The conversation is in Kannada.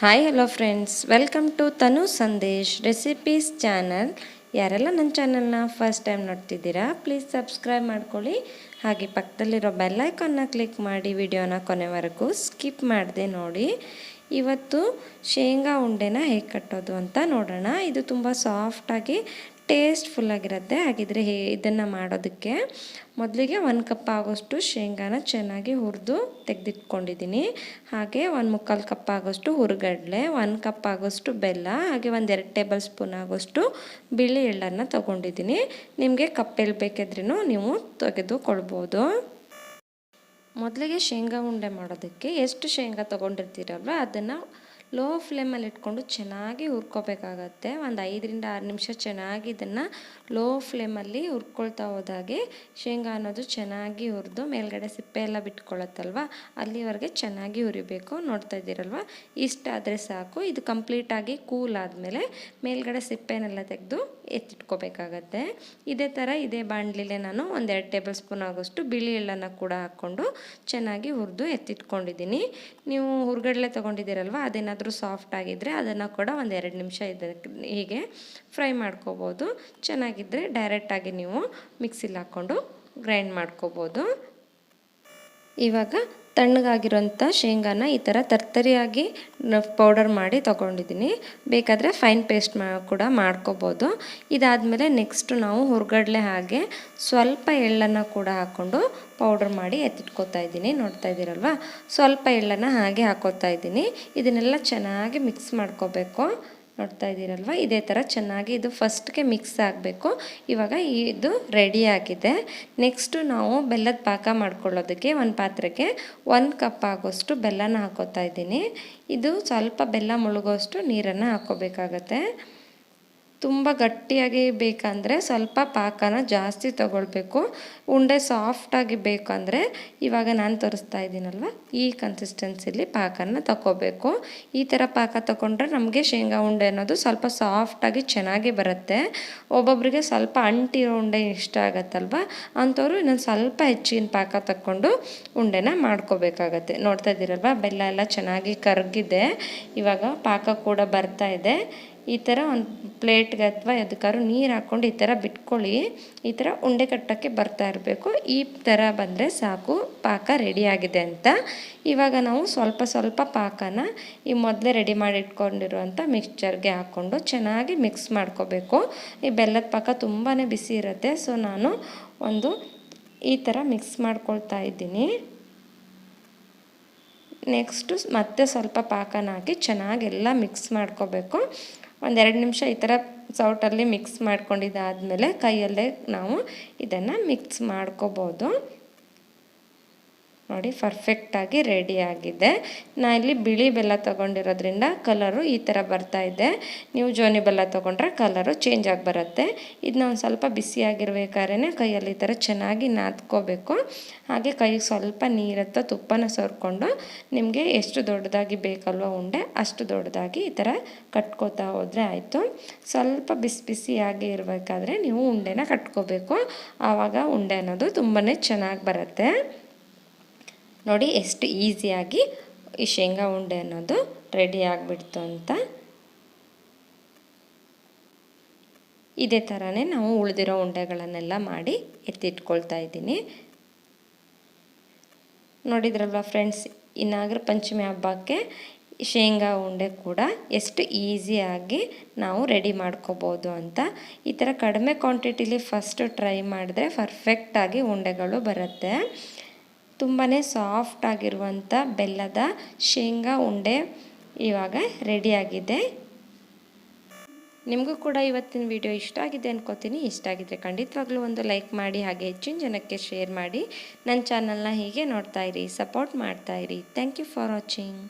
Hi hello friends welcome to Tanu Sandesh recipes channel ಯಾರೆಲ್ಲ ನನ್ನ ಚಾನಲ್ನ ಫಸ್ಟ್ ಟೈಮ್ ನೋಡ್ತಿದ್ದೀರಾ ಪ್ಲೀಸ್ ಸಬ್ಸ್ಕ್ರೈಬ್ ಮಾಡ್ಕೊಳ್ಳಿ. ಹಾಗೆ ಪಕ್ಕದಲ್ಲಿರೋ ಬೆಲ್ಲೈಕನ್ನ ಕ್ಲಿಕ್ ಮಾಡಿ ವಿಡಿಯೋನ ಕೊನೆವರೆಗೂ ಸ್ಕಿಪ್ ಮಾಡಿದೆ ನೋಡಿ. ಇವತ್ತು ಶೇಂಗಾ ಉಂಡೆನ ಹೇಗೆ ಕಟ್ಟೋದು ಅಂತ ನೋಡೋಣ. ಇದು ತುಂಬ ಸಾಫ್ಟಾಗಿ ಟೇಸ್ಟ್ಫುಲ್ಲಾಗಿರುತ್ತೆ ಹಾಗಿದ್ರೆ ಹೇ, ಇದನ್ನು ಮಾಡೋದಕ್ಕೆ ಮೊದಲಿಗೆ ಒಂದು ಕಪ್ ಆಗೋಷ್ಟು ಶೇಂಗಾನ ಚೆನ್ನಾಗಿ ಹುರಿದು ತೆಗೆದಿಟ್ಕೊಂಡಿದ್ದೀನಿ. ಹಾಗೆ ಒಂದು ಮುಕ್ಕಾಲು ಕಪ್ ಆಗೋಷ್ಟು ಹುರುಗಡ್ಲೆ, ಒಂದು ಕಪ್ ಆಗೋಷ್ಟು ಬೆಲ್ಲ, ಹಾಗೆ ಒಂದು ಎರಡು ಟೇಬಲ್ ಸ್ಪೂನ್ ಆಗೋಷ್ಟು ಬಿಳಿ ಎಳ್ಳನ್ನು ತೊಗೊಂಡಿದ್ದೀನಿ. ನಿಮಗೆ ಕಪ್ಪೆಲ್ಲಿ ಬೇಕಿದ್ರೂ ನೀವು ತೆಗೆದುಕೊಳ್ಬೋದು. ಮೊದಲಿಗೆ ಶೇಂಗಾ ಉಂಡೆ ಮಾಡೋದಕ್ಕೆ ಎಷ್ಟು ಶೇಂಗಾ ತೊಗೊಂಡಿರ್ತೀರಲ್ವ? ಅದನ್ನು ಲೋ ಫ್ಲೇಮಲ್ಲಿ ಇಟ್ಕೊಂಡು ಚೆನ್ನಾಗಿ ಹುರ್ಕೋಬೇಕಾಗತ್ತೆ. ಒಂದು ಐದರಿಂದ ಆರು ನಿಮಿಷ ಚೆನ್ನಾಗಿ ಇದನ್ನು ಲೋ ಫ್ಲೇಮಲ್ಲಿ ಹುರ್ಕೊಳ್ತಾ ಹೋದಾಗೆ ಶೇಂಗಾ ಅನ್ನೋದು ಚೆನ್ನಾಗಿ ಹುರಿದು ಮೇಲ್ಗಡೆ ಸಿಪ್ಪೆ ಎಲ್ಲ ಬಿಟ್ಕೊಳ್ಳುತ್ತಲ್ವ ಅಲ್ಲಿವರೆಗೆ ಚೆನ್ನಾಗಿ ಹುರಿಬೇಕು. ನೋಡ್ತಾ ಇದ್ದೀರಲ್ವ? ಇಷ್ಟಾದರೆ ಸಾಕು. ಇದು ಕಂಪ್ಲೀಟಾಗಿ ಕೂಲ್ ಆದಮೇಲೆ ಮೇಲ್ಗಡೆ ಸಿಪ್ಪೆನೆಲ್ಲ ತೆಗೆದು ಎತ್ತಿಟ್ಕೋಬೇಕಾಗತ್ತೆ. ಇದೇ ಥರ ಇದೇ ಬಾಣಲಿಲೆ ನಾನು ಒಂದೆರಡು ಟೇಬಲ್ ಸ್ಪೂನ್ ಆಗೋಷ್ಟು ಬಿಳಿ ಎಳ್ಳನ್ನು ಕೂಡ ಹಾಕ್ಕೊಂಡು ಚೆನ್ನಾಗಿ ಹುರಿದು ಎತ್ತಿಟ್ಕೊಂಡಿದ್ದೀನಿ. ನೀವು ಹುರ್ಗಡಲೆ ತೊಗೊಂಡಿದ್ದೀರಲ್ವ? ಅದೇನಾದರೂ ಸಾಫ್ಟ್ ಆಗಿದ್ದರೆ ಅದನ್ನು ಕೂಡ ಒಂದು ಎರಡು ನಿಮಿಷ ಇದಕ್ಕೆ ಹೀಗೆ ಫ್ರೈ ಮಾಡ್ಕೋಬೋದು. ಚೆನ್ನಾಗಿದ್ದರೆ ಡೈರೆಕ್ಟಾಗಿ ನೀವು ಮಿಕ್ಸಿಲಿ ಹಾಕ್ಕೊಂಡು ಗ್ರೈಂಡ್ ಮಾಡ್ಕೋಬೋದು. ಇವಾಗ ತಣ್ಣಗಾಗಿರೋಂಥ ಶೇಂಗಾನ ಈ ಥರ ತರ್ತರಿಯಾಗಿ ಪೌಡರ್ ಮಾಡಿ ತೊಗೊಂಡಿದ್ದೀನಿ. ಬೇಕಾದರೆ ಫೈನ್ ಪೇಸ್ಟ್ ಮಾ ಕೂಡ ಮಾಡ್ಕೋಬೋದು. ಇದಾದಮೇಲೆ ನೆಕ್ಸ್ಟು ನಾವು ಹುರ್ಗಡ್ಲೆ ಹಾಗೆ ಸ್ವಲ್ಪ ಎಳ್ಳನ್ನು ಕೂಡ ಹಾಕ್ಕೊಂಡು ಪೌಡರ್ ಮಾಡಿ ಎತ್ತಿಟ್ಕೋತಾ ಇದ್ದೀನಿ. ನೋಡ್ತಾ ಇದ್ದೀರಲ್ವ? ಸ್ವಲ್ಪ ಎಳ್ಳನ್ನು ಹಾಗೆ ಹಾಕೋತಾ ಇದ್ದೀನಿ. ಇದನ್ನೆಲ್ಲ ಚೆನ್ನಾಗಿ ಮಿಕ್ಸ್ ಮಾಡ್ಕೋಬೇಕು. ನೋಡ್ತಾ ಇದ್ದೀರಲ್ವ? ಇದೇ ಥರ ಚೆನ್ನಾಗಿ ಇದು ಫಸ್ಟ್ಗೆ ಮಿಕ್ಸ್ ಆಗಬೇಕು. ಇವಾಗ ಇದು ರೆಡಿ ಆಗಿದೆ. ನೆಕ್ಸ್ಟು ನಾವು ಬೆಲ್ಲದ ಪಾಕ ಮಾಡ್ಕೊಳ್ಳೋದಕ್ಕೆ ಒಂದು ಪಾತ್ರೆಗೆ ಒಂದು ಕಪ್ ಆಗೋಷ್ಟು ಬೆಲ್ಲನ ಹಾಕೋತಾ ಇದ್ದೀನಿ. ಇದು ಸ್ವಲ್ಪ ಬೆಲ್ಲ ಮುಳುಗೋಷ್ಟು ನೀರನ್ನು ಹಾಕ್ಕೋಬೇಕಾಗತ್ತೆ. ತುಂಬ ಗಟ್ಟಿಯಾಗಿ ಬೇಕಂದರೆ ಸ್ವಲ್ಪ ಪಾಕನ ಜಾಸ್ತಿ ತಗೊಳ್ಬೇಕು. ಉಂಡೆ ಸಾಫ್ಟಾಗಿ ಬೇಕಂದರೆ ಇವಾಗ ನಾನು ತೋರಿಸ್ತಾ ಇದ್ದೀನಲ್ವ? ಈ ಕನ್ಸಿಸ್ಟೆನ್ಸಿಲಿ ಪಾಕನ ತಗೋಬೇಕು ಈ ಥರ ಪಾಕ ತಗೊಂಡ್ರೆ ನಮಗೆ ಶೇಂಗಾ ಉಂಡೆ ಅನ್ನೋದು ಸ್ವಲ್ಪ ಸಾಫ್ಟಾಗಿ ಚೆನ್ನಾಗಿ ಬರುತ್ತೆ. ಒಬ್ಬೊಬ್ಬರಿಗೆ ಸ್ವಲ್ಪ ಅಂಟಿರೋ ಉಂಡೆ ಇಷ್ಟ ಆಗತ್ತಲ್ವ? ಅಂಥವ್ರು ಇನ್ನೊಂದು ಸ್ವಲ್ಪ ಹೆಚ್ಚಿನ ಪಾಕ ತಗೊಂಡು ಉಂಡೆನ ಮಾಡ್ಕೋಬೇಕಾಗತ್ತೆ. ನೋಡ್ತಾ ಇದ್ದೀರಲ್ವ? ಬೆಲ್ಲ ಎಲ್ಲ ಚೆನ್ನಾಗಿ ಕರಗಿದೆ. ಇವಾಗ ಪಾಕ ಕೂಡ ಬರ್ತಾ ಇದೆ. ಈ ಥರ ಒಂದು ಪ್ಲೇಟ್ಗೆ ಅಥವಾ ಎದಕ್ಕಾದ್ರು ನೀರು ಹಾಕ್ಕೊಂಡು ಈ ಥರ ಬಿಟ್ಕೊಳ್ಳಿ. ಈ ಥರ ಉಂಡೆ ಕಟ್ಟೋಕ್ಕೆ ಬರ್ತಾ ಇರಬೇಕು. ಈ ಥರ ಬಂದರೆ ಸಾಕು. ಪಾಕ ರೆಡಿಯಾಗಿದೆ ಅಂತ. ಇವಾಗ ನಾವು ಸ್ವಲ್ಪ ಸ್ವಲ್ಪ ಪಾಕನ ಈ ಮೊದಲೇ ರೆಡಿ ಮಾಡಿ ಇಟ್ಕೊಂಡಿರುವಂಥ ಮಿಕ್ಸ್ಚರ್ಗೆ ಹಾಕ್ಕೊಂಡು ಚೆನ್ನಾಗಿ ಮಿಕ್ಸ್ ಮಾಡ್ಕೋಬೇಕು. ಈ ಬೆಲ್ಲದ ಪಾಕ ತುಂಬಾ ಬಿಸಿ ಇರುತ್ತೆ. ಸೊ ನಾನು ಒಂದು ಈ ಥರ ಮಿಕ್ಸ್ ಮಾಡ್ಕೊಳ್ತಾ ಇದ್ದೀನಿ. ನೆಕ್ಸ್ಟು ಮತ್ತೆ ಸ್ವಲ್ಪ ಪಾಕನ ಹಾಕಿ ಚೆನ್ನಾಗೆಲ್ಲ ಮಿಕ್ಸ್ ಮಾಡ್ಕೋಬೇಕು. ಒಂದೆರಡು ನಿಮಿಷ ಈ ಥರ ಸೌಟಲ್ಲಿ ಮಿಕ್ಸ್ ಮಾಡ್ಕೊಂಡಿದ್ದಾದಮೇಲೆ ಕೈಯಲ್ಲೇ ನಾವು ಇದನ್ನು ಮಿಕ್ಸ್ ಮಾಡ್ಕೋಬೋದು. ನೋಡಿ ಪರ್ಫೆಕ್ಟಾಗಿ ರೆಡಿ ಆಗಿದೆ. ನಾ ಇಲ್ಲಿ ಬಿಳಿ ಬೆಲ್ಲ ತೊಗೊಂಡಿರೋದ್ರಿಂದ ಕಲರು ಈ ಥರ ಬರ್ತಾ ಇದೆ. ನೀವು ಜೋನಿ ಬೆಲ್ಲ ತೊಗೊಂಡ್ರೆ ಕಲರು ಚೇಂಜ್ ಆಗಿ ಬರುತ್ತೆ. ಇದನ್ನ ಒಂದು ಸ್ವಲ್ಪ ಬಿಸಿಯಾಗಿರ್ಬೇಕಾದ್ರೆ ಕೈಯಲ್ಲಿ ಈ ಥರ ಚೆನ್ನಾಗಿ ನಾದ್ಕೋಬೇಕು. ಹಾಗೆ ಕೈಗೆ ಸ್ವಲ್ಪ ನೀರತ್ತ ತುಪ್ಪನ ಸೋರ್ಕೊಂಡು ನಿಮಗೆ ಎಷ್ಟು ದೊಡ್ಡದಾಗಿ ಬೇಕಲ್ವ ಉಂಡೆ, ಅಷ್ಟು ದೊಡ್ಡದಾಗಿ ಈ ಥರ ಕಟ್ಕೋತಾ ಹೋದರೆ ಆಯಿತು. ಸ್ವಲ್ಪ ಬಿಸಿ ಬಿಸಿಯಾಗಿ ಇರಬೇಕಾದ್ರೆ ನೀವು ಉಂಡೆನ ಕಟ್ಕೋಬೇಕು. ಆವಾಗ ಉಂಡೆ ಅನ್ನೋದು ತುಂಬಾ ಚೆನ್ನಾಗಿ ಬರುತ್ತೆ. ನೋಡಿ ಎಷ್ಟು ಈಸಿಯಾಗಿ ಈ ಶೇಂಗಾ ಉಂಡೆ ಅನ್ನೋದು ರೆಡಿ ಆಗಿಬಿಡ್ತು ಅಂತ. ಇದೇ ಥರನೇ ನಾವು ಉಳಿದಿರೋ ಉಂಡೆಗಳನ್ನೆಲ್ಲ ಮಾಡಿ ಎತ್ತಿಟ್ಕೊಳ್ತಾ ಇದ್ದೀನಿ. ನೋಡಿದ್ರಲ್ವ ಫ್ರೆಂಡ್ಸ್ ಇನ್ನಾಗ್ರ ನಾಗರ ಪಂಚಮಿ ಹಬ್ಬಕ್ಕೆ ಶೇಂಗಾ ಉಂಡೆ ಕೂಡ ಎಷ್ಟು ಈಸಿಯಾಗಿ ನಾವು ರೆಡಿ ಮಾಡ್ಕೋಬೋದು ಅಂತ. ಈ ಥರ ಕಡಿಮೆ ಕ್ವಾಂಟಿಟಿಲಿ ಫಸ್ಟು ಟ್ರೈ ಮಾಡಿದ್ರೆ ಪರ್ಫೆಕ್ಟಾಗಿ ಉಂಡೆಗಳು ಬರುತ್ತೆ. ತುಂಬಾ ಸಾಫ್ಟ್ ಆಗಿರುವಂಥ ಬೆಲ್ಲದ ಶೇಂಗಾ ಉಂಡೆ ಇವಾಗ ರೆಡಿಯಾಗಿದೆ ನಿಮಗೂ ಕೂಡ ಇವತ್ತಿನ ವಿಡಿಯೋ ಇಷ್ಟ ಆಗಿದೆ ಅನ್ಕೋತೀನಿ. ಇಷ್ಟ ಆಗಿದ್ರೆ ಖಂಡಿತವಾಗ್ಲೂ ಒಂದು ಲೈಕ್ ಮಾಡಿ, ಹಾಗೆ ಹೆಚ್ಚಿನ ಜನಕ್ಕೆ ಶೇರ್ ಮಾಡಿ. ನನ್ನ ಚಾನಲ್ನ ಹೀಗೆ ನೋಡ್ತಾ ಇರಿ ಸಪೋರ್ಟ್ ಮಾಡ್ತಾ ಇರಿ. Thank you for watching